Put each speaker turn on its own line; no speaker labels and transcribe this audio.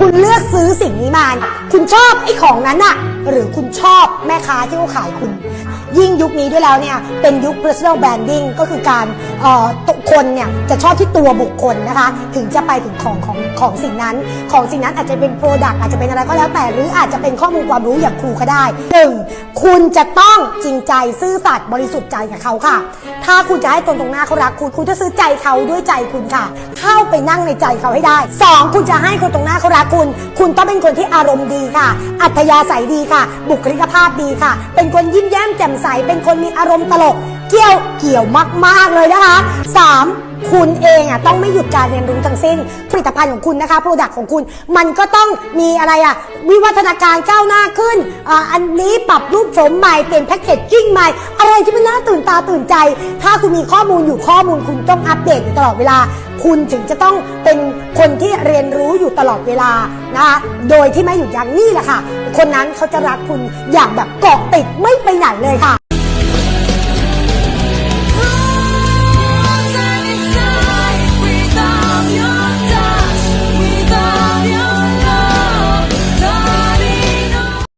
คุณเลือกซื้อสิ่งนี้มา คุณชอบไอ้ของนั้นอะหรือคุณชอบแม่ค้าที่เขาขายคุณ ยิ่งยุคนี้ด้วยแล้วเนี่ย เป็นยุค personal branding ก็คือการเอ่อ คนเนี่ยจะชอบที่ตัวบุคคลนะคะ ถึงจะไปถึงของของของสิ่งนั้น ของสิ่งนั้นอาจจะเป็น product อาจจะเป็นอะไรก็แล้วแต่ หรืออาจจะเป็นข้อมูลความรู้อย่างครูก็ได้หนึ่งคุณจะต้องจริงใจซื่อสัตย์บริสุทธิ์ใจกับเขาค่ะ ถ้าคุณจะให้ตนตรงหน้าเขารักคุณคุณจะซื้อใจเขาด้วยใจคุณค่ะ เข้าไปนั่งในใจเขาให้ได้สองคุณจะให้คนตรงหน้าเขารักคุณ คุณต้องเป็นคนที่อารมณ์ดีค่ะ อัธยาศัยดีค่ะ บุคลิกภาพดีค่ะ เป็นคนยิ้มแย้มแจ่มใสเป็นคนมีอารมณ์ตลก เกี่ยวเกี่ยวมาก ๆ เลยนะคะสามคุณเองอะต้องไม่หยุดการเรียนรู้ทั้งสิ้น ผลิตภัณฑ์ของคุณนะคะโปรดักต์ของคุณมันก็ต้องมีอะไรอะวิวัฒนาการก้าวหน้าขึ้นอ่าอันนี้ปรับรูปโฉมใหม่เปลี่ยนแพ็กเกจจิ้งใหม่ อะไรที่มันน่าตื่นตาตื่นใจ ถ้าคุณมีข้อมูลอยู่ข้อมูลคุณต้องอัปเดตอยู่ตลอดเวลา คุณถึงจะต้องเป็นคนที่เรียนรู้อยู่ตลอดเวลานะคะโดยที่ไม่หยุดยั้งนี่แหละค่ะ คนนั้นเขาจะรักคุณอย่างแบบเกาะติดไม่ไปไหนเลยค่ะ